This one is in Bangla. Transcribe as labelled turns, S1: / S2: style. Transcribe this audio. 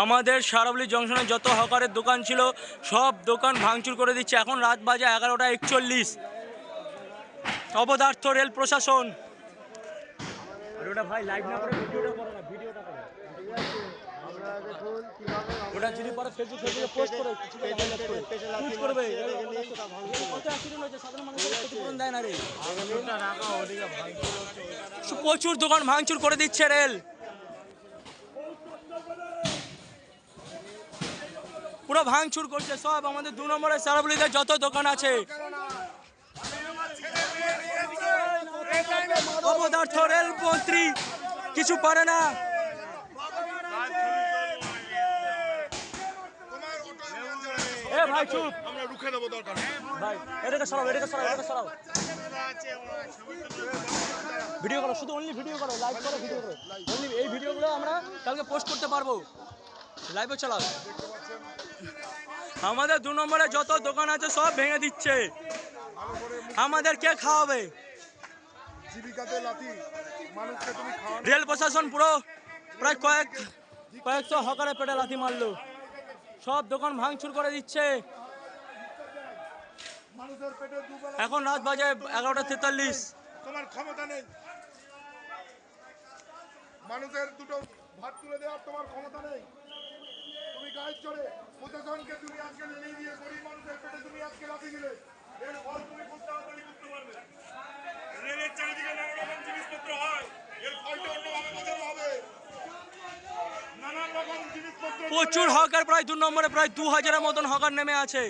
S1: আমাদের সারাবলি জংশনে যত হকারের দোকান ছিল, সব দোকান ভাঙচুর করে দিচ্ছে। এখন রাত বাজে এগারোটা একচল্লিশ। অবদার্থ রেল প্রশাসন। প্রচুর দোকান ভাঙচুর করে দিচ্ছে রেল। পুরো ভাঙচুর করছে সব আমাদের দু নম্বরের সারাবলিতে যত দোকান আছে। অপদার্থ রেল মন্ত্রী কিছু পারে না। এ ভাই চুপ।
S2: আমরা রুখে দেবো দরকার
S1: ভাই এটাকে সরাও এটাকে সরাও এটাকে সরাও। ভিডিও করো শুধু অনলি ভিডিও করো লাইভ করো ভিডিও করো। অনলি এই ভিডিওগুলো আমরা কালকে পোস্ট করতে পারব। লাইভে চালাও। আমাদের দু নম্বরে যত দোকান আছে সব ভেঙে দিচ্ছে। আমাদের কে খাওয়াবে? রেল প্রশাসন পুরো প্রায় কয়েক কয়েকশো হকারে পেটে লাথি মারলো। সব দোকান ভাঙচুর করে দিচ্ছে। এখন রাত বাজে এগারোটা তেতাল্লিশ।
S2: তোমার ক্ষমতা নেই। মানুষের দুটো ভাত তুলে দেওয়ার তোমার ক্ষমতা নেই। গায়ের চড়ে প্রশাসনকে তুমি আজকে নিয়ে দিয়ে গরিব মানুষের পেটে তুমি আজকে লাফি দিলে। এর ফল তুমি খুব তাড়াতাড়ি বুঝতে পারবে। রেলের চারিদিকে নানা রকম জিনিসপত্র হয়। এর ফলটা অন্যভাবে বোঝানো হবে।
S1: প্রচুর হকার প্রায় দু নম্বরে প্রায় দু হাজারের মতন হকার নেমে আছে।